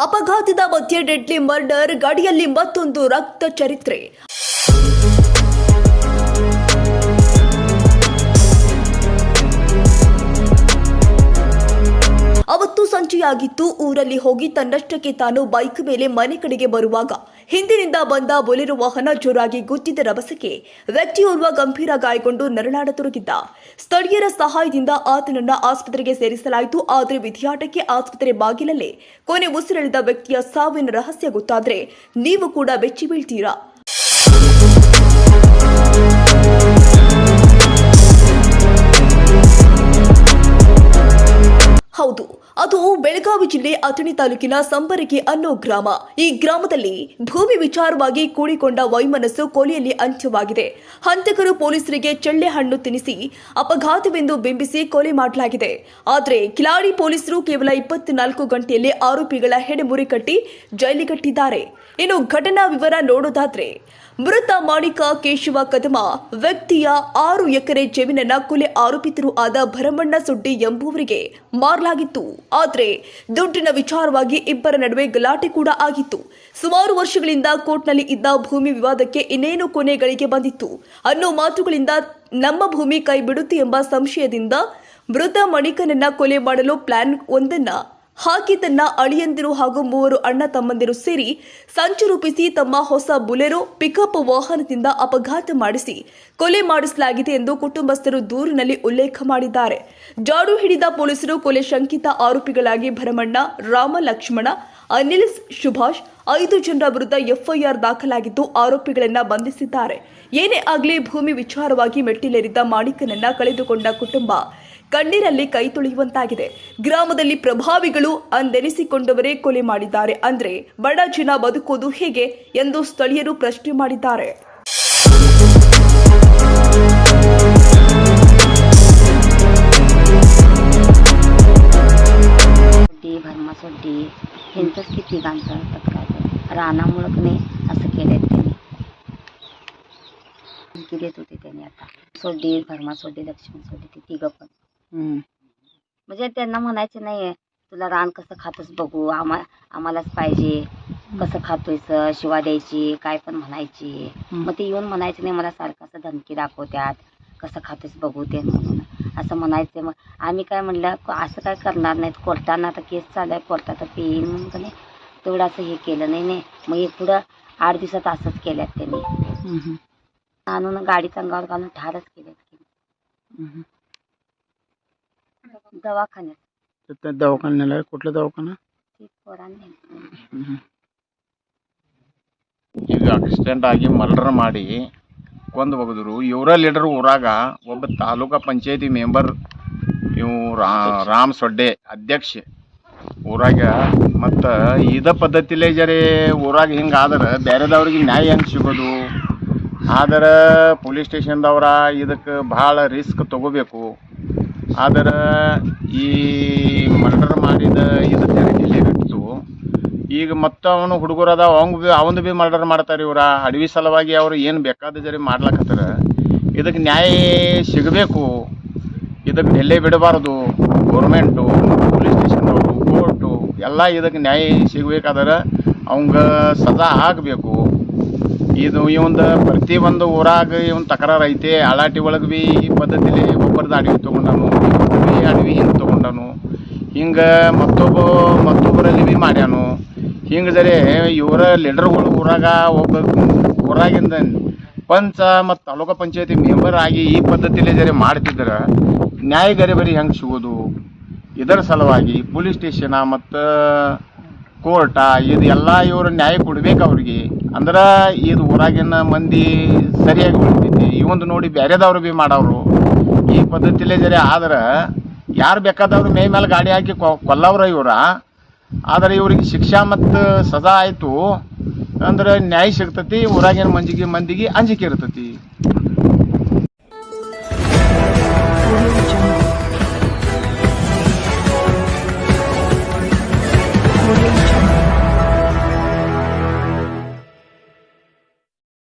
ಅಪಘಾತದ ಮಧ್ಯೆ deadly murder ಗಾಡಿಯಲ್ಲಿ ಮತ್ತೊಂದು ರಕ್ತ ಚರಿತ್ರೆ. ಅವತ್ತು ಊರಲ್ಲಿ ಹೋಗಿ ತನ್ನಷ್ಟಕ್ಕೆ ತಾನು ಬೈಕ್ ಮೇಲೆ ಮನೆ ಕಡೆಗೆ ಬರುವಾಗ ಹಿಂದಿನಿಂದ ಬಂದ ಬೊಲೆರೋ ವಾಹನ ಜೋರಾಗಿ ಗುದ್ದಿದ ರಭಸಕ್ಕೆ ವ್ಯಕ್ತಿಯೋರ್ವ ಗಂಭೀರ ಗಾಯಗೊಂಡು ನರಳಾಡತೊಡಗಿದ್ದ ಸ್ಥಳೀಯರ ಸಹಾಯದಿಂದ ಆತನನ್ನ ಆಸ್ಪತ್ರೆಗೆ ಸೇರಿಸಲಾಯಿತು. ಆದರೆ ವಿಧಿಯಾಟಕ್ಕೆ ಆಸ್ಪತ್ರೆ ಬಾಗಿಲಲ್ಲೇ ಕೊನೆ ಉಸಿರೆಳೆದ ವ್ಯಕ್ತಿಯ ಸಾವಿನ ರಹಸ್ಯ ಗೊತ್ತಾದ್ರೆ ನೀವು ಕೂಡ ಬೆಚ್ಚಿ ಬೀಳ್ತೀರಾ. ಹೌದು, ಅದು ಬೆಳಗಾವಿ ಜಿಲ್ಲೆ ಅಥಣಿ ತಾಲೂಕಿನ ಸಂಬರಗಿ ಅನ್ನೋ ಗ್ರಾಮ. ಈ ಗ್ರಾಮದಲ್ಲಿ ಭೂಮಿ ವಿಚಾರವಾಗಿ ಕೂಡಿಕೊಂಡ ವೈಮನಸ್ಸು ಕೊಲೆಯಲ್ಲಿ ಅಂತ್ಯವಾಗಿದೆ. ಹಂತಕರು ಪೊಲೀಸರಿಗೆ ಚಳ್ಳೆ ಹಣ್ಣು ತಿನ್ನಿಸಿ ಅಪಘಾತವೆಂದು ಬಿಂಬಿಸಿ ಕೊಲೆ ಮಾಡಲಾಗಿದೆ. ಆದರೆ ಕಿಲಾಡಿ ಪೊಲೀಸರು ಕೇವಲ ಇಪ್ಪತ್ನಾಲ್ಕು ಗಂಟೆಯಲ್ಲಿ ಆರೋಪಿಗಳ ಹೆಡೆಮುರಿ ಕಟ್ಟಿ ಜೈಲಿಗಟ್ಟಿದ್ದಾರೆ. ಇನ್ನು ಘಟನಾ ವಿವರ ನೋಡೋದಾದ್ರೆ, ಮೃತ ಮಾಣಿಕ ಕೇಶವ ಕದಮ ವ್ಯಕ್ತಿಯ ಆರು ಎಕರೆ ಜಮೀನನ್ನ ಕೊಲೆ ಆರೋಪಿತರು ಆದ ಭರಮಣ್ಣ ಸುಡ್ಡಿ ಎಂಬುವರಿಗೆ ಮಾರಲಾಗಿತ್ತು. ಆದರೆ ದುಡ್ಡಿನ ವಿಚಾರವಾಗಿ ಇಬ್ಬರ ನಡುವೆ ಗಲಾಟೆ ಕೂಡ ಆಗಿತ್ತು. ಸುಮಾರು ವರ್ಷಗಳಿಂದ ಕೋರ್ಟ್ನಲ್ಲಿ ಇದ್ದ ಭೂಮಿ ವಿವಾದಕ್ಕೆ ಇನ್ನೇನು ಕೊನೆಗಳಿಗೆ ಬಂದಿತ್ತು. ಅನ್ನೋ ಮಾತುಗಳಿಂದ ನಮ್ಮ ಭೂಮಿ ಕೈ ಬಿಡುತ್ತೆ ಎಂಬ ಸಂಶಯದಿಂದ ಮೃತ ಮಣಿಕನನ್ನ ಕೊಲೆ ಮಾಡಲು ಪ್ಲಾನ್ ಒಂದನ್ನ. ಹಾಕಿ ತನ್ನ ಅಳಿಯಂದಿರು ಹಾಗೂ ಮೂವರು ಅಣ್ಣ ತಮ್ಮಂದಿರು ಸೇರಿ ಸಂಚು ರೂಪಿಸಿ ತಮ್ಮ ಹೊಸ ಬುಲೆರೋ ಪಿಕಪ್ ವಾಹನದಿಂದ ಅಪಘಾತ ಮಾಡಿಸಿ ಕೊಲೆ ಮಾಡಿಸಲಾಗಿದೆ ಎಂದು ಕುಟುಂಬಸ್ಥರು ದೂರಿನಲ್ಲಿ ಉಲ್ಲೇಖ ಮಾಡಿದ್ದಾರೆ. ಜಾಡು ಹಿಡಿದ ಪೊಲೀಸರು ಕೊಲೆ ಶಂಕಿತ ಆರೋಪಿಗಳಾಗಿ ಭರಮಣ್ಣ ರಾಮ ಲಕ್ಷ್ಮಣ ಅನಿಲ್, ಸುಭಾಷ್ ಐದು ಜನರ ವಿರುದ್ಧ ಎಫ್ಐಆರ್ ದಾಖಲಾಗಿದ್ದು ಆರೋಪಿಗಳನ್ನು ಬಂಧಿಸಿದ್ದಾರೆ. ಏನೇ ಆಗಲಿ ಭೂಮಿ ವಿಚಾರವಾಗಿ ಮೆಟ್ಟಿಲೇರಿದ್ದ ಮಾಣಿಕನನ್ನ ಕಳೆದುಕೊಂಡ ಕುಟುಂಬ ಕಣ್ಣೀರಲ್ಲಿ ಕೈ ತೊಳೆಯುವಂತಾಗಿದೆ ಗ್ರಾಮದಲ್ಲಿ ಪ್ರಭಾವಿಗಳು ಅಂದೆನಿಸಿಕೊಂಡವರೇ ಕೊಲೆ ಮಾಡಿದ್ದಾರೆ ಅಂದ್ರೆ ಬಡ ಜನ ಬದುಕೋದು ಹೇಗೆ ಎಂದು ಸ್ಥಳೀಯರು ಪ್ರಶ್ನೆ ಮಾಡಿದ್ದಾರೆ सोड्डी भरमा सोड्डी ह्यांचंच की तिघांचं असतात काय तर रानामुळं की नाही असं केलंय त्यांनी धमकी देत होते त्यांनी आता सोड्डी भरमा सोड्डी लक्ष्मण सोड्डी ती तिघं पण म्हणजे त्यांना म्हणायचं नाही तुला रान कसं खातोस बघू आम्हा आम्हालाच पाहिजे. कसं खातोयस शिवा द्यायची काय पण म्हणायची. मग ते येऊन म्हणायचं नाही मला सारखं असं धमकी दाखवत्यात. कसं खातोस बघू ते म्हणून. असं म्हणायचं. मग आम्ही काय म्हणलं असं काय करणार नाहीत. कोर्टानं आता केस चालू आहे कोर्टात ते येईल म्हणून का नाही तेवढं असं हे केलं नाही नाही. मग हे पुढं आठ दिवसात असंच केल्यात त्यांनी. आणून गाडी अंगावर घालून ठारच केल्यात दवाखान्यात त्या दवाखान्याला कुठला दवाखाना ती पोरांनी ಈಗ ಆಕ್ಸಿಡೆಂಟ್ ಆಗಿ ಮರ್ಡರ್ ಮಾಡಿ ಕೊಂದು ಹೋಗಿದ್ರು ಇವರ ಲೀಡರ್ ಊರಾಗ ಒಬ್ಬ ತಾಲೂಕಾ ಪಂಚಾಯತಿ ಮೆಂಬರ್ ಇವು ರಾ- ರಾಮ್ ಸೊಡ್ಡೆ ಅಧ್ಯಕ್ಷ ಊರಾಗ ಮತ್ತು ಇದ ಪದ್ಧತಿಲೇ ಜರಿ ಊರಾಗ ಹಿಂಗೆ ಆದ್ರೆ ಬೇರೆದವ್ರಿಗೆ ನ್ಯಾಯ ಹೆಂಗೆ ಸಿಗೋದು ಆದ್ರೆ ಪೊಲೀಸ್ ಸ್ಟೇಷನ್ದವ್ರ ಇದಕ್ಕೆ ಭಾಳ ರಿಸ್ಕ್ ತಗೋಬೇಕು ಆದ್ರೆ ಈ ಮರ್ಡರ್ ಮಾಡಿದ ಇದು ತೆರಿಗೆ ಬಿಟ್ಟು ಈಗ ಮತ್ತೆ ಅವನು ಅದಾವ, ಅವಂಗ ಬಿ ಅವನು ಭೀ ಮರ್ಡರ್ ಮಾಡ್ತಾರೆ ಇವ್ರ. ಅಡವಿ ಸಲುವಾಗಿ ಅವರು ಏನು ಬೇಕಾದ ಜರಿ ಮಾಡ್ಲಕತ್ತಾರ. ಇದಕ್ಕೆ ನ್ಯಾಯ ಸಿಗಬೇಕು. ಇದಕ್ಕೆ ಡೆಲ್ಲೇ ಬಿಡಬಾರ್ದು. ಗೌರ್ಮೆಂಟು ಪೊಲೀಸ್ ಸ್ಟೇಷನ್ದವರು ಕೋರ್ಟು ಎಲ್ಲ ಇದಕ್ಕೆ ನ್ಯಾಯ ಸಿಗಬೇಕಾದ್ರೆ ಅವಂಗ ಸಜಾ ಆಗಬೇಕು. ಇದು ಇವಂದು ಪ್ರತಿ ಒಂದು ಊರಾಗ ಇವನ್ ತಕರಾರು ಐತೆ. ಅಳಾಟಿ ಒಳಗೆ ಭೀ ಈ ಪದ್ಧತಿಲಿ ಒಬ್ಬರದ ಅಡವಿ ತೊಗೊಂಡನು ಭೀ ಅಡವಿ ಹಿಂಗೆ ತೊಗೊಂಡನು, ಹಿಂಗೆ ಮತ್ತೊಬ್ಬ, ಮತ್ತೊಬ್ಬರಲ್ಲಿ ಬಿ ಮಾಡ್ಯಾನು. ಹಿಂಗೆ ಜರೆ ಇವರ ಲೀಡರ್ಗಳು ಊರಾಗ ಒಬ್ಬ ಊರಾಗಿಂದ ಪಂಚ ಮತ್ತು ತಾಲೂಕು ಪಂಚಾಯತಿ ಮೆಂಬರ್ ಆಗಿ ಈ ಪದ್ಧತಿಲಿ ಜರೆ ಮಾಡ್ತಿದ್ರೆ ನ್ಯಾಯ ಗರಿಬರಿ ಹೆಂಗೆ ಸಿಗೋದು? ಇದರ ಸಲುವಾಗಿ ಪೊಲೀಸ್ ಸ್ಟೇಷನ ಮತ್ತು ಕೋರ್ಟ, ಇದು ಎಲ್ಲ ಇವರು ನ್ಯಾಯ ಕೊಡ್ಬೇಕು ಅವ್ರಿಗೆ. ಅಂದ್ರೆ ಇದು ಊರಾಗಿನ ಮಂದಿ ಸರಿಯಾಗಿ ಉಳಿತೈತಿ ಇವಂದು ನೋಡಿ ಬೇರೆದವ್ರು ಬಿ ಮಾಡವ್ರು. ಈ ಪದ್ಧತಿಲೇ ಜರೆ ಆದ್ರೆ ಯಾರು ಬೇಕಾದವ್ರು ಮೇ ಮೇಲೆ ಗಾಡಿ ಹಾಕಿ ಕೊಲ್ಲವ್ರ ಇವರ. ಆದ್ರೆ ಇವ್ರಿಗೆ ಶಿಕ್ಷಾ ಮತ್ತು ಸಜಾ ಆಯಿತು. ಅಂದ್ರೆ ನ್ಯಾಯ ಸಿಗ್ತತಿ ಊರಾಗಿನ ಮಂಜಿಗೆ ಮಂದಿಗೆ ಅಂಜಿಕೆ ಇರ್ತತಿ.